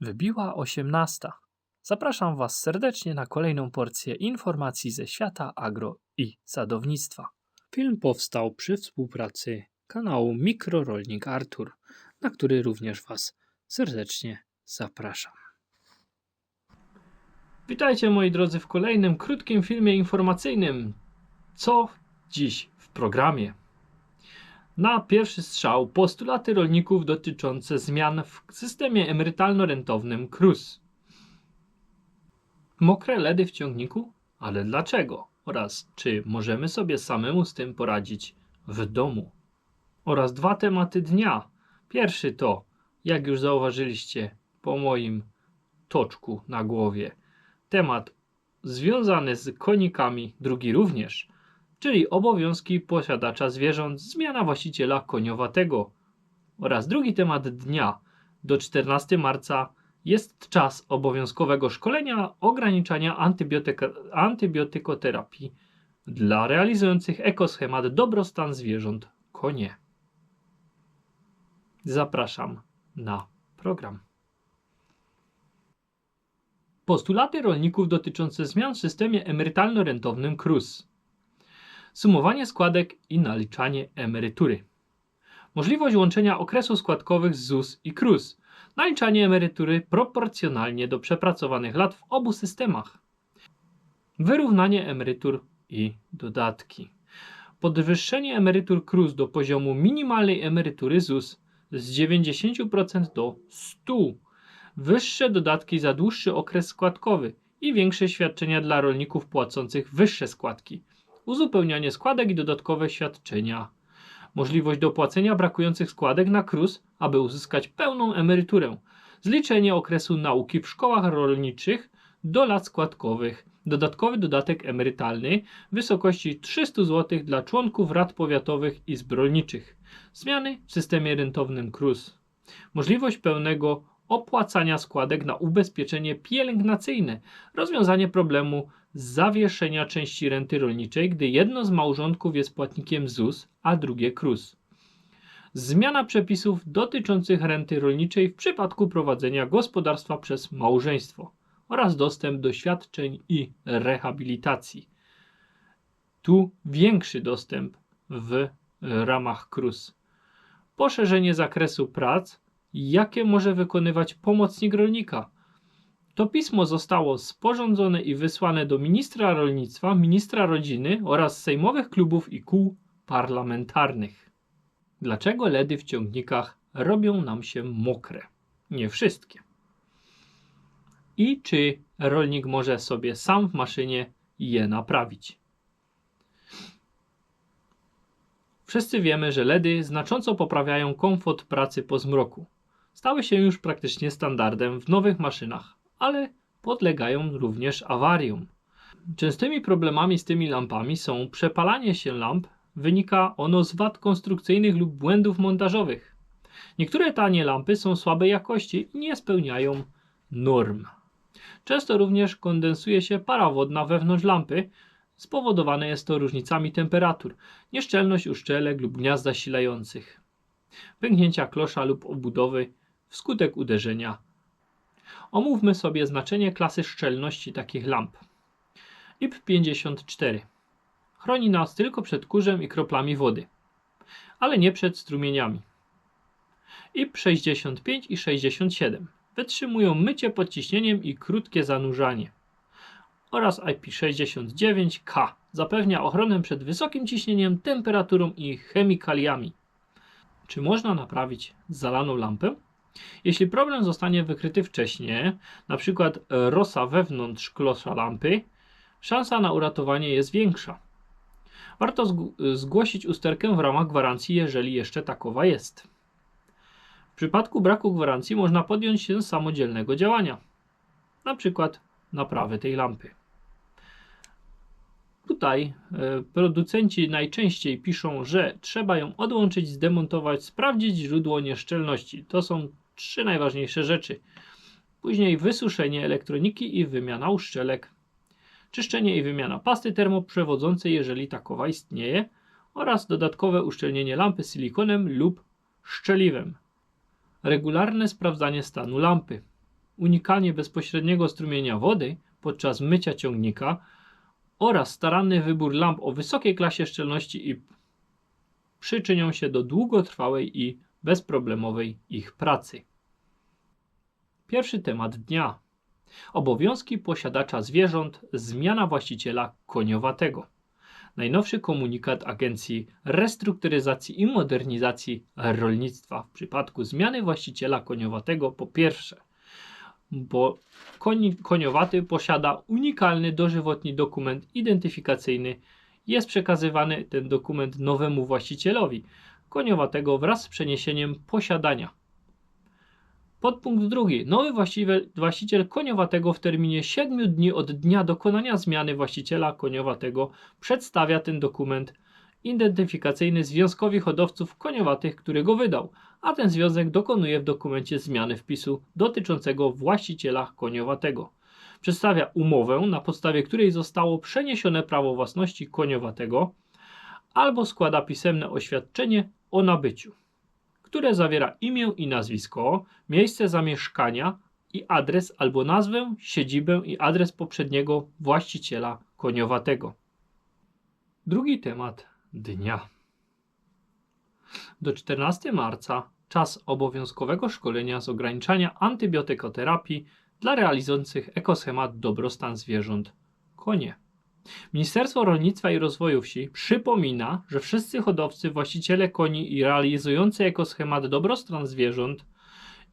Wybiła osiemnasta. Zapraszam Was serdecznie na kolejną porcję informacji ze świata agro i sadownictwa. Film powstał przy współpracy kanału Mikrorolnik Artur, na który również Was serdecznie zapraszam. Witajcie moi drodzy w kolejnym krótkim filmie informacyjnym. Co dziś w programie? Na pierwszy strzał postulaty rolników dotyczące zmian w systemie emerytalno-rentownym KRUS. Mokre ledy w ciągniku? Ale dlaczego? Oraz czy możemy sobie samemu z tym poradzić w domu? Oraz dwa tematy dnia. Pierwszy to, jak już zauważyliście po moim toczku na głowie, temat związany z konikami, drugi również, czyli obowiązki posiadacza zwierząt, zmiana właściciela koniowatego. Oraz drugi temat dnia do 14 marca jest czas obowiązkowego szkolenia ograniczania antybiotyka, antybiotykoterapii dla realizujących ekoschemat dobrostan zwierząt konie. Zapraszam na program. Postulaty rolników dotyczące zmian w systemie emerytalno-rentownym KRUS. Sumowanie składek i naliczanie emerytury. Możliwość łączenia okresów składkowych z ZUS i KRUS. Naliczanie emerytury proporcjonalnie do przepracowanych lat w obu systemach. Wyrównanie emerytur i dodatki. Podwyższenie emerytur KRUS do poziomu minimalnej emerytury ZUS z 90% do 100%. Wyższe dodatki za dłuższy okres składkowy i większe świadczenia dla rolników płacących wyższe składki. Uzupełnianie składek i dodatkowe świadczenia. Możliwość dopłacenia brakujących składek na KRUS, aby uzyskać pełną emeryturę. Zliczenie okresu nauki w szkołach rolniczych do lat składkowych. Dodatkowy dodatek emerytalny w wysokości 300 zł dla członków rad powiatowych i rolniczych. Zmiany w systemie rentownym KRUS. Możliwość pełnego opłacania składek na ubezpieczenie pielęgnacyjne. Rozwiązanie problemu zawieszenia części renty rolniczej, gdy jedno z małżonków jest płatnikiem ZUS, a drugie KRUS. Zmiana przepisów dotyczących renty rolniczej w przypadku prowadzenia gospodarstwa przez małżeństwo oraz dostęp do świadczeń i rehabilitacji. Tu większy dostęp w ramach KRUS. Poszerzenie zakresu prac, jakie może wykonywać pomocnik rolnika. To pismo zostało sporządzone i wysłane do ministra rolnictwa, ministra rodziny oraz sejmowych klubów i kół parlamentarnych. Dlaczego ledy w ciągnikach robią nam się mokre? Nie wszystkie. I czy rolnik może sobie sam w maszynie je naprawić? Wszyscy wiemy, że LEDy znacząco poprawiają komfort pracy po zmroku. Stały się już praktycznie standardem w nowych maszynach, ale podlegają również awariom. Częstymi problemami z tymi lampami są przepalanie się lamp, wynika ono z wad konstrukcyjnych lub błędów montażowych. Niektóre tanie lampy są słabej jakości i nie spełniają norm. Często również kondensuje się para wodna wewnątrz lampy, spowodowane jest to różnicami temperatur, nieszczelność uszczelek lub gniazd zasilających, pęknięcia klosza lub obudowy wskutek uderzenia. Omówmy sobie znaczenie klasy szczelności takich lamp. IP54 chroni nas tylko przed kurzem i kroplami wody, ale nie przed strumieniami. IP65 i 67 wytrzymują mycie pod ciśnieniem i krótkie zanurzanie. Oraz IP69K zapewnia ochronę przed wysokim ciśnieniem, temperaturą i chemikaliami. Czy można naprawić zalaną lampę? Jeśli problem zostanie wykryty wcześniej, np. rosa wewnątrz klosza lampy, szansa na uratowanie jest większa. Warto zgłosić usterkę w ramach gwarancji, jeżeli jeszcze takowa jest. W przypadku braku gwarancji można podjąć się samodzielnego działania, np. naprawy tej lampy. Tutaj e, producenci najczęściej piszą, że trzeba ją odłączyć, zdemontować, sprawdzić źródło nieszczelności. To są trzy najważniejsze rzeczy. Później wysuszenie elektroniki i wymiana uszczelek. Czyszczenie i wymiana pasty termoprzewodzącej, jeżeli takowa istnieje, oraz dodatkowe uszczelnienie lampy silikonem lub szczeliwem. Regularne sprawdzanie stanu lampy. unikanie bezpośredniego strumienia wody podczas mycia ciągnika oraz staranny wybór lamp o wysokiej klasie szczelności i przyczynią się do długotrwałej i bezproblemowej ich pracy. Pierwszy temat dnia. Obowiązki posiadacza zwierząt, zmiana właściciela koniowatego. Najnowszy komunikat Agencji Restrukturyzacji i Modernizacji Rolnictwa w przypadku zmiany właściciela koniowatego po pierwsze, bo koni, koniowaty posiada unikalny dożywotni dokument identyfikacyjny, jest przekazywany ten dokument nowemu właścicielowi koniowatego wraz z przeniesieniem posiadania. Podpunkt drugi. Nowy właściciel, koniowatego w terminie 7 dni od dnia dokonania zmiany właściciela koniowatego przedstawia ten dokument identyfikacyjny związkowi hodowców koniowatych, który go wydał, a ten związek dokonuje w dokumencie zmiany wpisu dotyczącego właściciela koniowatego. Przedstawia umowę, na podstawie której zostało przeniesione prawo własności koniowatego, albo składa pisemne oświadczenie o nabyciu które zawiera imię i nazwisko, miejsce zamieszkania i adres albo nazwę, siedzibę i adres poprzedniego właściciela koniowatego. Drugi temat dnia. Do 14 marca czas obowiązkowego szkolenia z ograniczania antybiotykoterapii dla realizujących ekoschemat dobrostan zwierząt konie. Ministerstwo Rolnictwa i Rozwoju Wsi przypomina, że wszyscy hodowcy, właściciele koni i realizujący ekoschemat dobrostan zwierząt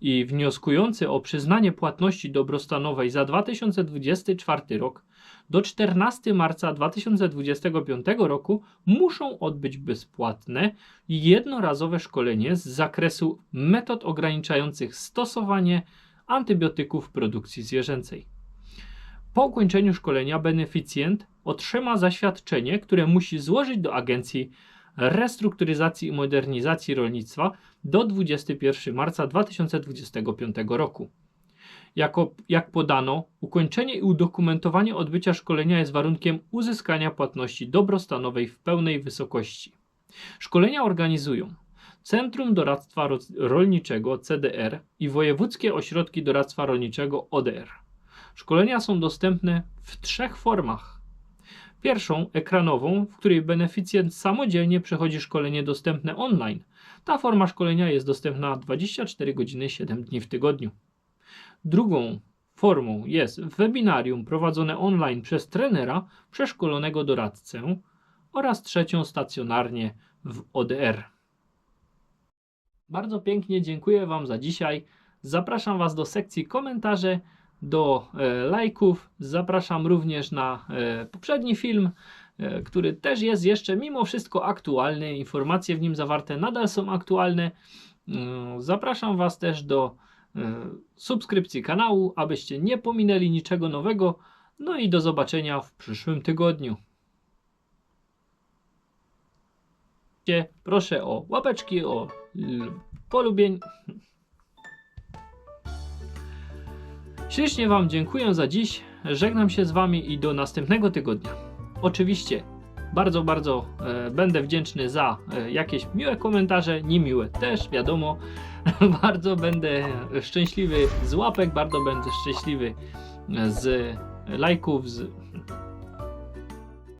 i wnioskujący o przyznanie płatności dobrostanowej za 2024 rok do 14 marca 2025 roku muszą odbyć bezpłatne i jednorazowe szkolenie z zakresu metod ograniczających stosowanie antybiotyków w produkcji zwierzęcej. Po ukończeniu szkolenia beneficjent otrzyma zaświadczenie, które musi złożyć do Agencji Restrukturyzacji i Modernizacji Rolnictwa do 21 marca 2025 roku. Jako, jak podano, ukończenie i udokumentowanie odbycia szkolenia jest warunkiem uzyskania płatności dobrostanowej w pełnej wysokości. Szkolenia organizują Centrum Doradztwa Ro- Rolniczego CDR i Wojewódzkie Ośrodki Doradztwa Rolniczego ODR. Szkolenia są dostępne w trzech formach. Pierwszą, ekranową, w której beneficjent samodzielnie przechodzi szkolenie dostępne online. Ta forma szkolenia jest dostępna 24 godziny 7 dni w tygodniu. Drugą formą jest webinarium prowadzone online przez trenera, przeszkolonego doradcę oraz trzecią stacjonarnie w ODR. Bardzo pięknie dziękuję Wam za dzisiaj. Zapraszam Was do sekcji komentarzy, do e, lajków. Zapraszam również na e, poprzedni film, e, który też jest jeszcze mimo wszystko aktualny. Informacje w nim zawarte nadal są aktualne. Zapraszam Was też do subskrypcji kanału, abyście nie pominęli niczego nowego. No i do zobaczenia w przyszłym tygodniu. Proszę o łapeczki, o polubień. Ślicznie Wam dziękuję za dziś. Żegnam się z Wami i do następnego tygodnia. Oczywiście bardzo, bardzo e, będę wdzięczny za e, jakieś miłe komentarze, niemiłe też, wiadomo. bardzo będę szczęśliwy z łapek, bardzo będę szczęśliwy z lajków, z